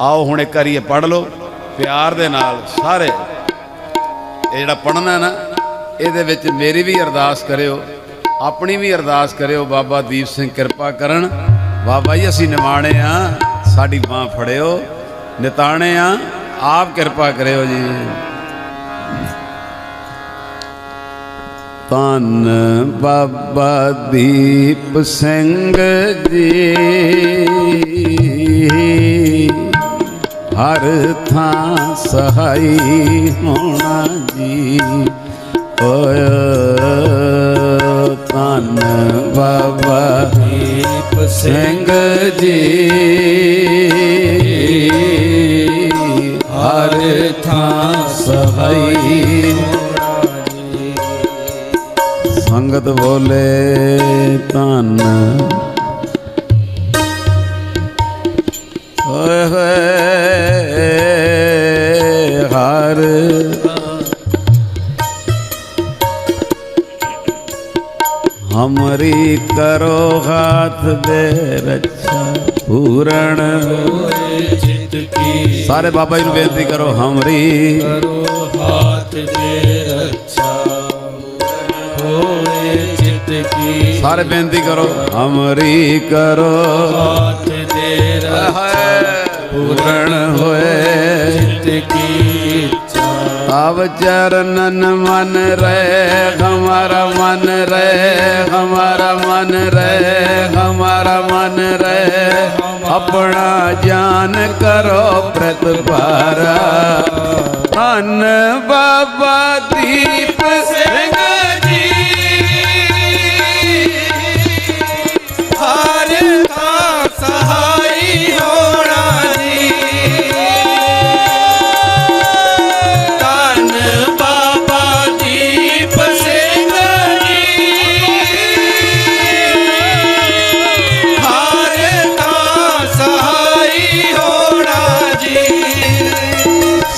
ਆਓ ਹੁਣ ਇੱਕ ਵਾਰੀ ਇਹ ਪੜ੍ਹ ਲਓ, ਪਿਆਰ ਦੇ ਨਾਲ ਸਾਰੇ। ਇਹ ਜਿਹੜਾ ਪੜ੍ਹਨਾ ਨਾ, ਇਹਦੇ ਵਿੱਚ ਮੇਰੀ ਵੀ ਅਰਦਾਸ ਕਰਿਓ, ਆਪਣੀ ਵੀ ਅਰਦਾਸ ਕਰਿਓ, ਬਾਬਾ ਦੀਪ ਸਿੰਘ ਕਿਰਪਾ ਕਰਨ। ਬਾਬਾ ਜੀ, ਅਸੀਂ ਨਿਮਾਣੇ ਆ, ਸਾਡੀ ਬਾਹ ਫੜਿਓ, ਨਿਤਾਣੇ ਆ, ਆਪ ਕਿਰਪਾ ਕਰਿਓ ਜੀ। ਧੰਨ ਬਾਬਾ ਦੀਪ ਸਿੰਘ ਜੀ। ਹਰ ਥਾਂ ਸਹਾਈ ਹੋਣਾ ਜੀ। ਓਏ ਤਨ ਬਾਬਾ ਦੀਪ ਸਿੰਘ ਜੀ। ਹਰ ਥਾਂ ਸਹਾਈ ਸੰਗਤ ਬੋਲੇ ਧੰਨ ਓਏ ਹੋਏ ਹਰ ਹਮਰੀ ਕਰੋ ਹਾਥ ਦੇ ਰੱਛਾ ਪੂਰਨ। ਸਾਰੇ ਬਾਬਾ ਜੀ ਨੂੰ ਬੇਨਤੀ ਕਰੋ, ਹਮਰੀ ਕਰੋ ਹਾਥ ਦੇ ਰੱਛਾ ਹੋਏ ਚਿਤ ਕੀ ਸਾਰੇ ਬੇਨਤੀ ਕਰੋ, ਹਮਰੀ ਕਰੋ ਹਾਥ ਦੇ ਰੱਛਾ ਪੂਰਨ ਹੋਏ ਚਿਤ ਕੀ ਇੱਛਾ ਚਰਨਨ ਮਨ ਰਹਿ ਹਮਾਰਾ ਮਨ ਰਹਿ ਹਮਾਰਾ ਮਨ ਰਹਿ ਹਮਾਰਾ ਮਨ ਰਹਿ ਆਪਣਾ ਜਾਨ ਕਰੋ ਪ੍ਰਤਪਾਰਾ। ਧੰਨ ਬਾਬਾ ਦੀਪ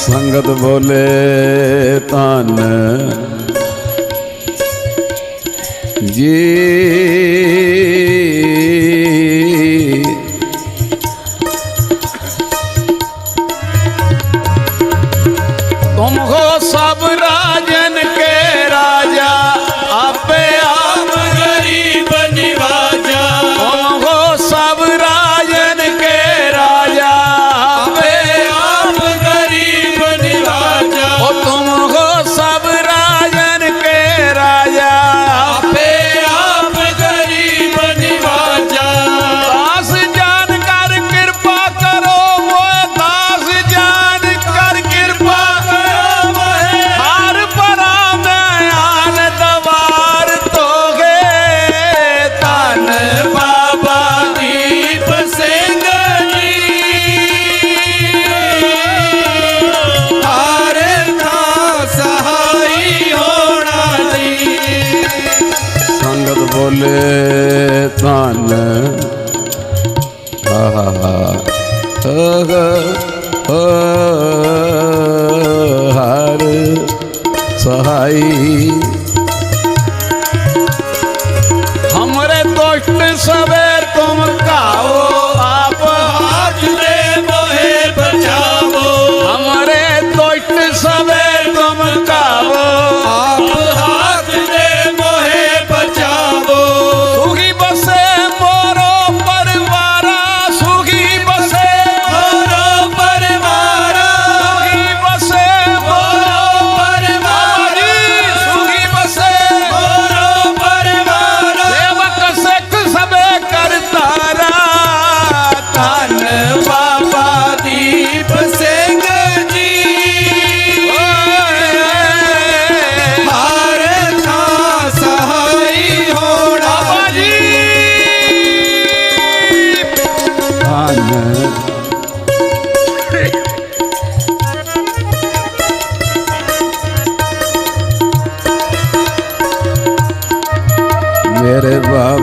ਸੰਗਤ ਬੋਲੇ ਧੰਨ। ਜੀ ਸੰਗਤ ਬੋਲੇ ਧਨ। ਹਮਰੇ ਦੁਸ਼ਟ ਸਵੇ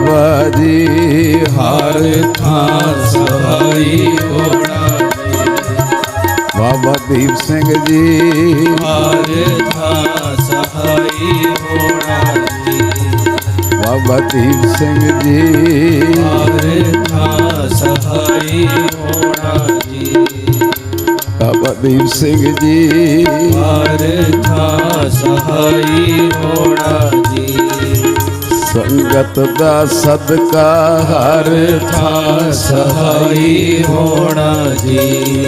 ਬਾਬਾ ਜੀ ਹਰ ਥਾਂ ਸਹਾਈ ਹੋਣਾ। ਬਾਬਾ ਦੀਪ ਸਿੰਘ ਜੀ, ਹਰ ਥਾਂ ਸਹਾਈ ਹੋਣਾ। ਬਾਬਾ ਦੀਪ ਸਿੰਘ ਜੀ, ਹਰ ਥਾਂ ਸਹਾਈ ਹੋਣਾ ਜੀ। ਬਾਬਾ ਦੀਪ ਸਿੰਘ ਜੀ, ਹਰ ਥਾਂ ਸਹਾਈ ਹੋਣਾ। ਸੰਗਤ ਦਾ ਸਦਕਾ ਹਰ ਥਾਂ ਸਹਾਈ ਹੋਣਾ ਜੀ।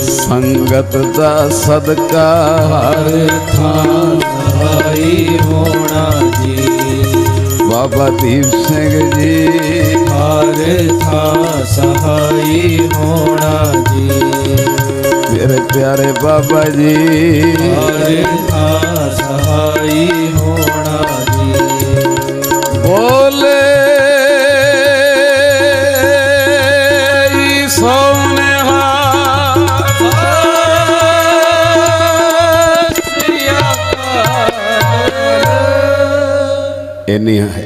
ਸੰਗਤ ਦਾ ਸਦਕਾ ਹਰ ਥਾਂ ਸਹਾਈ ਹੋਣਾ ਜੀ। ਬਾਬਾ ਦੀਪ ਸਿੰਘ ਜੀ, ਹਰ ਥਾਂ ਸਹਾਈ ਹੋਣਾ ਜੀ। ਮੇਰੇ ਪਿਆਰੇ ਬਾਬਾ ਜੀ, ਹਰ ਥਾਂ ਸਹਾਈ ਇੰਨੀ ਹੈ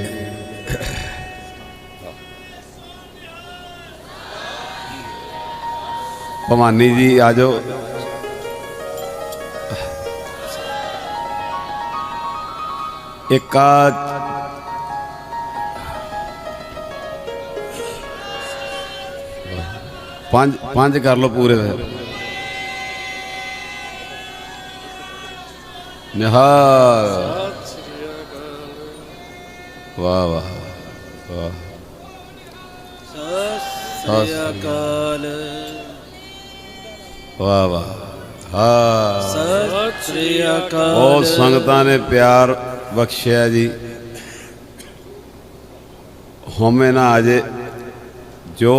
ਭਵਾਨੀ ਜੀ ਆ ਜਾਓ ਇੱਕ ਆ ਪੰਜ ਪੰਜ ਕਰ ਲਓ ਪੂਰੇ ਫਿਰ ਨਿਹਾਲ ਵਾਹ ਵਾਹ ਵਾਹ ਸਤਿ ਸ੍ਰੀ ਅਕਾਲ। ਵਾਹ ਵਾਹ ਹਾਂ ਸਤਿ ਸ੍ਰੀ ਅਕਾਲ। ਸੰਗਤਾਂ ਨੇ ਪਿਆਰ ਬਖਸ਼ਿਆ ਜੀ। ਹਉਮੈ ਨਾ ਅਜੇ ਜੋ